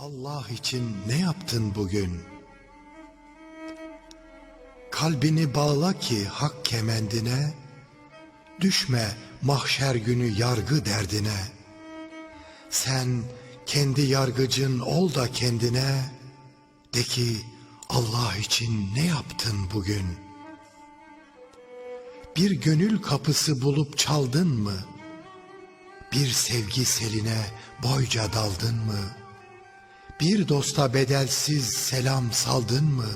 Allah için ne yaptın bugün? Kalbini bağla ki hak kemendine, Düşme mahşer günü yargı derdine. Sen kendi yargıcın ol da kendine, De ki Allah için ne yaptın bugün? Bir gönül kapısı bulup çaldın mı? Bir sevgi seline boyca daldın mı? Bir dosta bedelsiz selam saldın mı?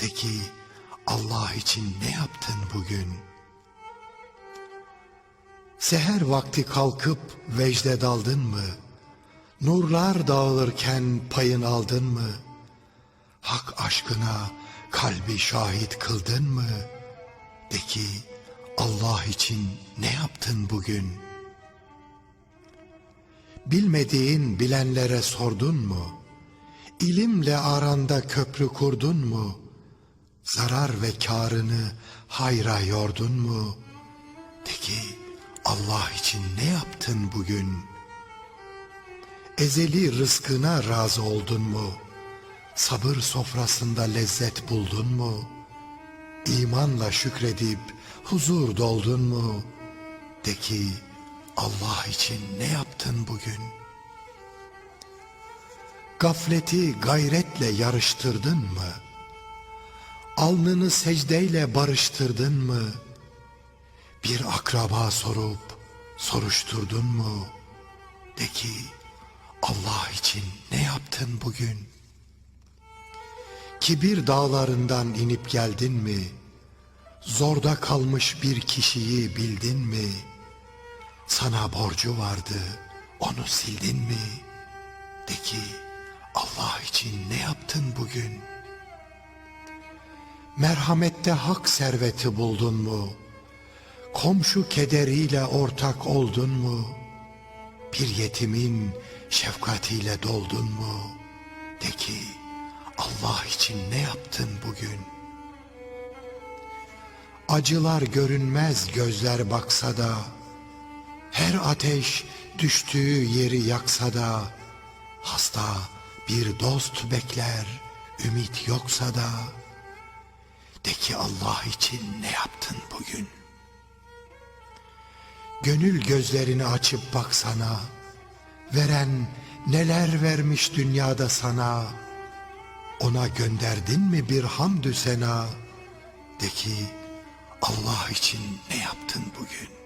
De ki Allah için ne yaptın bugün? Seher vakti kalkıp vecde daldın mı? Nurlar dağılırken payın aldın mı? Hak aşkına kalbi şahit kıldın mı? De ki Allah için ne yaptın bugün? Bilmediğin bilenlere sordun mu? İlimle aranda köprü kurdun mu? Zarar ve karını hayra yordun mu? De ki Allah için ne yaptın bugün? Ezeli rızkına razı oldun mu? Sabır sofrasında lezzet buldun mu? İmanla şükredip huzur doldun mu? De ki Allah için ne yaptın bugün? Gafleti gayretle yarıştırdın mı? Alnını secdeyle barıştırdın mı? Bir akraba sorup soruşturdun mu? De ki Allah için ne yaptın bugün? Kibir dağlarından inip geldin mi? Zorda kalmış bir kişiyi bildin mi? Sana borcu vardı, onu sildin mi? De ki Allah için ne yaptın bugün? Merhamette hak serveti buldun mu? Komşu kederiyle ortak oldun mu? Bir yetimin şefkatiyle doldun mu? De ki Allah için ne yaptın bugün? Acılar görünmez gözler baksa da, her ateş düştüğü yeri yaksa da, hasta bir dost bekler, ümit yoksa da, de ki Allah için ne yaptın bugün? Gönül gözlerini açıp baksana, veren neler vermiş dünyada sana, ona gönderdin mi bir hamdü sena, de ki Allah için ne yaptın bugün?